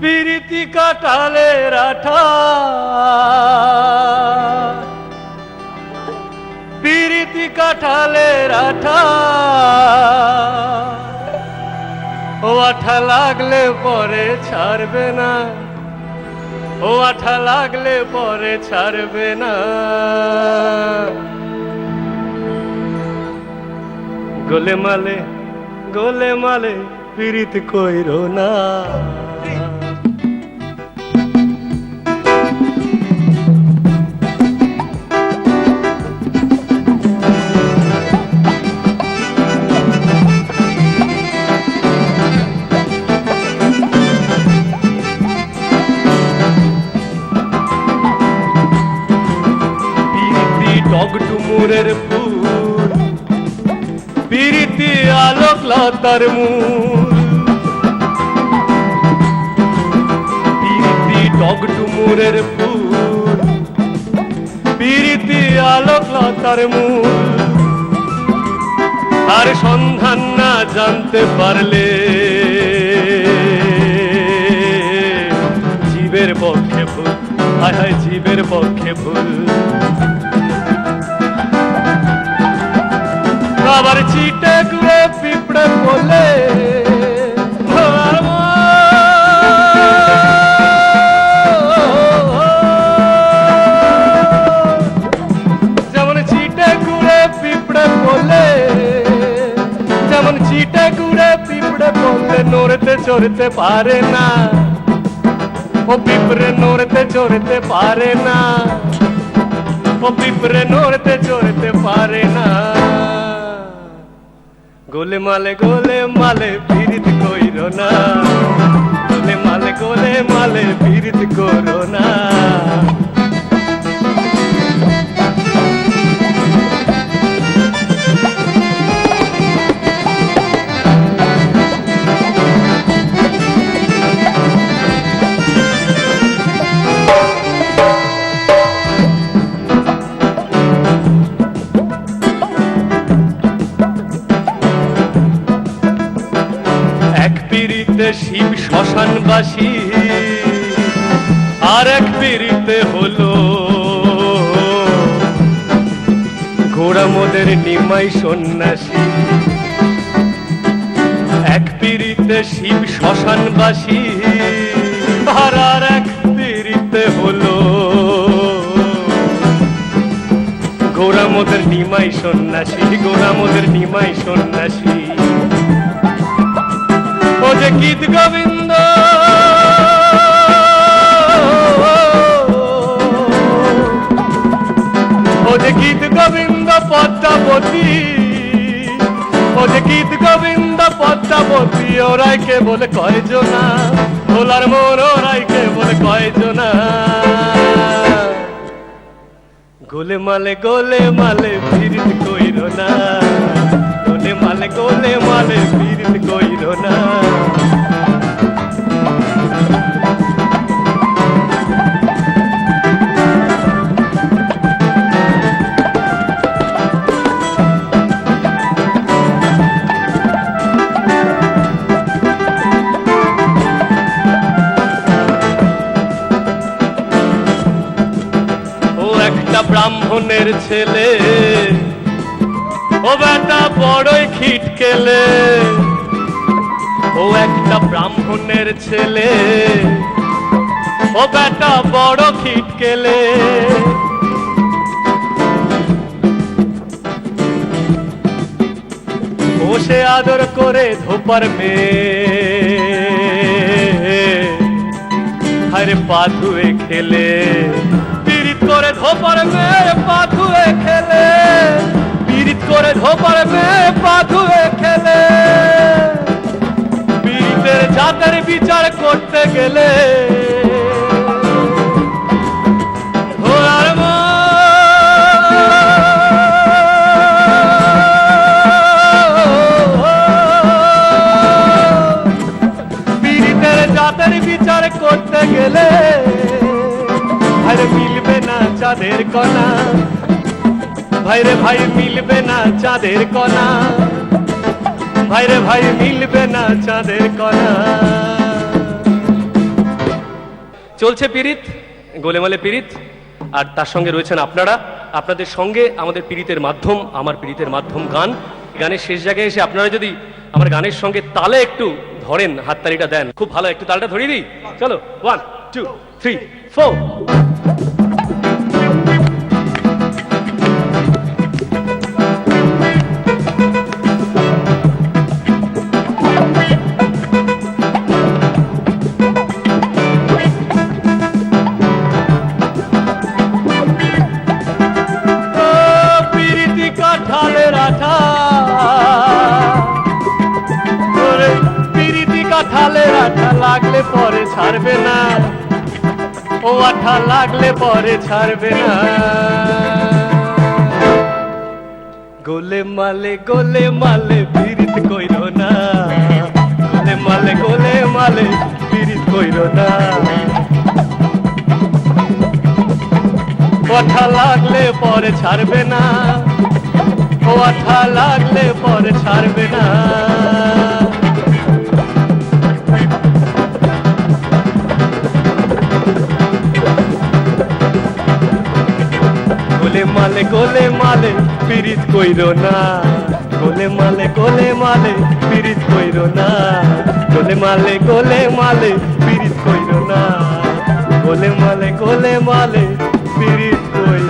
পিরিতি কাটালের রাঠা। পিরিতি কাঠালের আঠা ও আঠা লাগলে পরে ছাড়বে না। ও আঠা লাগলে পরে ছাড়বে না। গোলে মালে গোলে মালে পীড়িত কইরো না। টক ডুমুরের ফুল পিরিতি আলোক লতার মূল। পিরিতি টক ডুমুরের ফুল পিরিতি আলোক লতার মূল। আর সন্ধান না জানতে পারলে চড়তে পারে না। ও পিঁপড়ে নড়তে চড়তে পারে না। ও পিঁপড়ে নড়তে চড়তে পারে না। গোলে মালে গোলে মালে ফিরিত কইরো না। গোলে মালে গোলে মালে ফিরিত করো না। পিড়িতে শিব শ্মশানবাসী। আর এক পিড়িতে হলো। ঘোড়া মোদের নিমাই সন্ন্যাসী। এক পিড়িতে শিব শ্মশানবাসী। আর আর এক পিড়িতে হলো। গোড়ামোদের নিমাই সন্ন্যাসী গোড়ামোদের নিমাই সন্ন্যাসী। যে গীত গোবিন্দ। ও গীত গোবিন্দ, পদ্মাবতী। ও গীত গোবিন্দ, পদ্মাবতী। ওরাই কে বলে কয়জনা, ভোলার মোর, ওরাই কে বলে কয়জনা। গোলে মালে গোলে মালে ফিরিত কইর না। মালে গোলে মালে ফিরিত কইর না। ব্রাহ্মণের ছেলে। ও বেটা বড়ই খিটকেলে। ও একটা ব্রাহ্মণের ছেলে। ও বেটা বড় খিটকেলে। বসে আদর করে ধোপার মেয়ে। আরে পাথুয়ে খেলে। পীড়িত করে ধোপার মেয়ে, পাথুয়ে গেলে। জাতের বিচার করতে গেলে আরে মিলবে না চাঁদের কণা। ভাইরে ভাই মিলবে না চাঁদের কণা। ভাইরে ভাই মিলবে না চাঁদের কণা। চলছে পীড়িত, গোলেমালে পীড়িত, আর তার সঙ্গে রয়েছেন আপনারা। আপনাদের সঙ্গে আমাদের পীড়িতের মাধ্যম, আমার পীড়িতের মাধ্যম গান। গানের শেষ জায়গায় এসে আপনারা যদি আমার গানের সঙ্গে তালে একটু ধরেন, হাততালিটা দেন। খুব ভালো, একটু তালটা ধরিয়ে দিই। চলো ওয়ান টু থ্রি ফোর ছাড়বে না। ও আঠা লাগলে পরে ছাড়বে না। গোলে মালে গোলে মালে পিরিত কইরো না। গোলে মালে গোলে মালে পিরিত কইরো না। কথা লাগলে পরে ছাড়বে না। আঠা লাগলে পরে ছাড়বে না। মালে, গোলে মালে পিরিত কইরো না। গোলে মালে গোলে মালে পিরিত কইরো না। গোলে মালে গোলে মালে পিরিত কইরো না। গোলে মালে গোলে মালে পিরিত কইরো